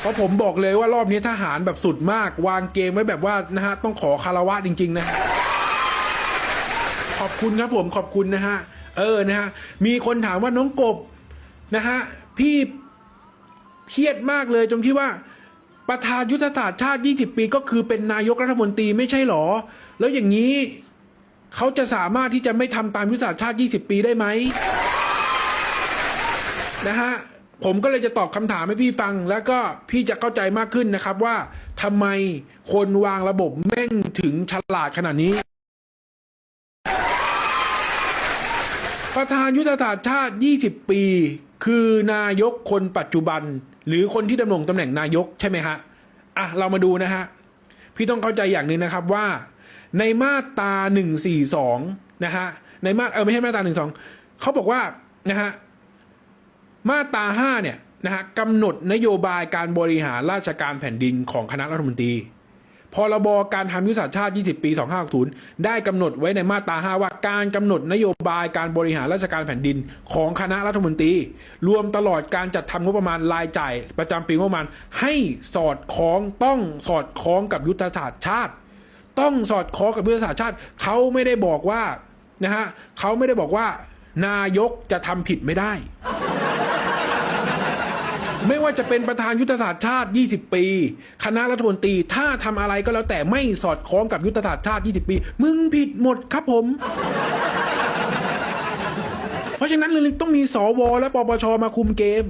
เพราะผมบอกเลยว่ารอบนี้ทหารแบบสุดมาก วางเกมไว้แบบว่านะฮะต้องขอคารวะจริง ๆ นะ ขอบคุณครับผมขอบคุณนะฮะ เออนะฮะ มีคนถามว่าน้องกบนะฮะ พี่เครียดมากเลยตรงที่ว่าประธานยุทธศาสตร์ชาติ 20 ปีก็คือเป็นนายกรัฐมนตรีไม่ใช่หรอ แล้วอย่างนี้เขาจะสามารถที่จะไม่ทำตามยุทธศาสตร์ชาติ 20 ปีได้ไหมนะฮะ ผมก็เลยจะตอบคำถามให้พี่ฟัง แล้วก็พี่จะเข้าใจมากขึ้นนะครับว่าทำไมคนวางระบบแม่งถึงฉลาดขนาดนี้ ประธานยุทธศาสตร์ชาติ 20 ปี คือนายกคนปัจจุบัน หรือคนที่ดำรงตำแหน่งนายกใช่ไหมฮะอะเรามาดูนะฮะ พี่ต้องเข้าใจอย่างหนึ่งนะครับว่า ในมาตรา142นะฮะในมาเออไม่ใช่มาตรา12เขาบอกว่านะฮะ มาตรา5เนี่ยนะฮะกำหนดนโยบายการบริหารราชการแผ่นดินของคณะรัฐมนตรีพรบการทำยุทธศาสตร์ชาติ 20 ปี 2560 ได้กำหนดไว้ในมาตรา 5 ว่าการกำหนดนโยบายการบริหารราชการแผ่นดินของคณะรัฐมนตรี รวมตลอดการจัดทำงบประมาณรายจ่ายประจำปีงบประมาณ ให้สอดคล้องต้องสอดคล้องกับยุทธศาสตร์ชาติ ต้องสอดคล้องกับยุทธศาสตร์ชาติ เขาไม่ได้บอกว่านะฮะเขาไม่ได้บอกว่า นายกจะทำผิดไม่ได้ ไม่ว่าจะเป็นประธานยุทธศาสตร์ชาติ 20 ปี คณะรัฐมนตรีถ้าทำอะไรก็แล้วแต่ไม่สอดคล้องกับยุทธศาสตร์ชาติ 20 ปี มึงผิดหมดครับผม เพราะฉะนั้นเลยต้องมีสวและปปชมาคุมเกม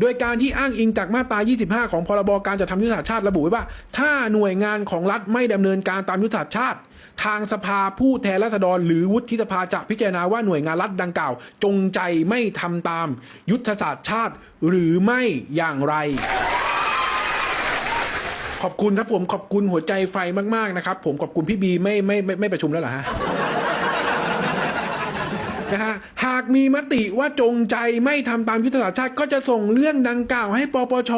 โดยการที่อ้างอิงจากมาตรา 25 ของพรบการจัดทำยุทธศาสตร์ชาติระบุไว้ว่า ถ้าหน่วยงานของรัฐไม่ดำเนินการตามยุทธศาสตร์ชาติ ทางสภาผู้แทนราษฎร หรือวุฒิสภาจะพิจารณาว่าหน่วยงานรัฐดังกล่าว จงใจไม่ทำตามยุทธศาสตร์ชาติ หรือไม่อย่างไรขอบคุณครับผมขอบคุณหัวใจไฟมากๆนะครับ ผมขอบคุณพี่บีไม่ไม่ไม่ไม่ประชุมแล้วเหรอฮะนะฮะากมีมติว่าจงใจไม่ทำตามยุทธศาสตร์ชาติก็จะส่งเรื่องดังกล่าวให้ปปช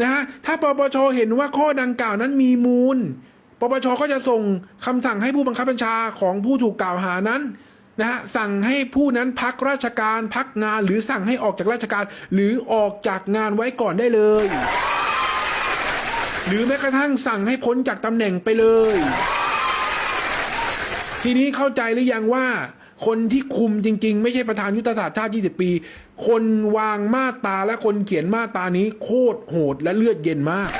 นะฮะถ้าปปชเห็นว่าข้อดังกล่าวนั้นมีมูล ปปชก็จะส่งคำสั่งให้ผู้บังคับบัญชาของผู้ถูกกล่าวหานั้นนะฮะสั่งให้ผู้นั้นพักราชการพักงานหรือสั่งให้ออกจากราชการ หรือออกจากงานไว้ก่อนได้เลย หรือแม้กระทั่งสั่งให้พ้นจากตำแหน่งไปเลย ทีนี้เข้าใจหรือยังว่า คนที่คุมจริง ๆ ไม่ใช่ประธานยุทธศาสตร์ชาติ 20 ปี คนวางมาตาและคนเขียนมาตานี้โคตรโหดและเลือดเย็นมาก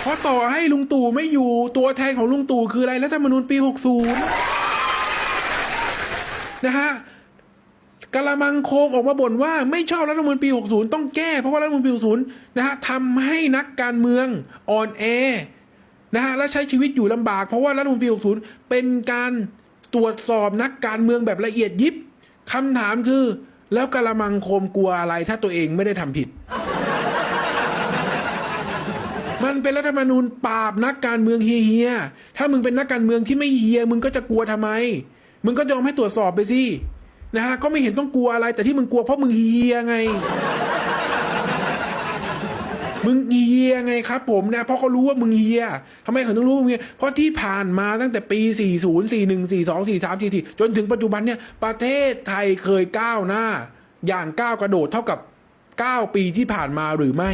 เพราะต่อให้ลุงตู่ไม่อยู่ตัวแทนของลุงตู่คืออะไรรัฐธรรมนูญปี 60 นะฮะกละมังโคมออกมาบ่นว่าไม่ชอบรัฐธรรมนูญปี 60 ต้องแก้เพราะว่ารัฐธรรมนูญปี 60 นะฮะทำให้นักการเมืองอ่อนแอ นะฮะและใช้ชีวิตอยู่ลำบาก เพราะว่ารัฐธรรมนูญปี60 เป็นการตรวจสอบนักการเมืองแบบละเอียดยิบคำถามคือ แล้วกะละมังโคมกลัวอะไรถ้าตัวเองไม่ได้ทำผิด มันเป็นรัฐธรรมนูญปราบนักการเมืองเฮียถ้ามึงเป็นนักการเมืองที่ไม่เฮียมึงก็จะกลัวทำไม มึงก็ยอมให้ตรวจสอบไปสินะฮะก็ไม่เห็นต้องกลัวอะไรแต่ที่มึงกลัวเพราะมึงเฮียไง มึงเฮียไงครับ ผมนะเพราะเขารู้ว่ามึงเฮียทำไมเขาต้องรู้ว่ามึงเฮียเพราะที่ผ่านมาตั้งแต่ปี 40 41 42 43 44จนถึงปัจจุบันเนี่ยประเทศไทยเคยก้าวหน้า อย่างก้าวกระโดดเท่ากับ 9 ปีที่ผ่านมาหรือไม่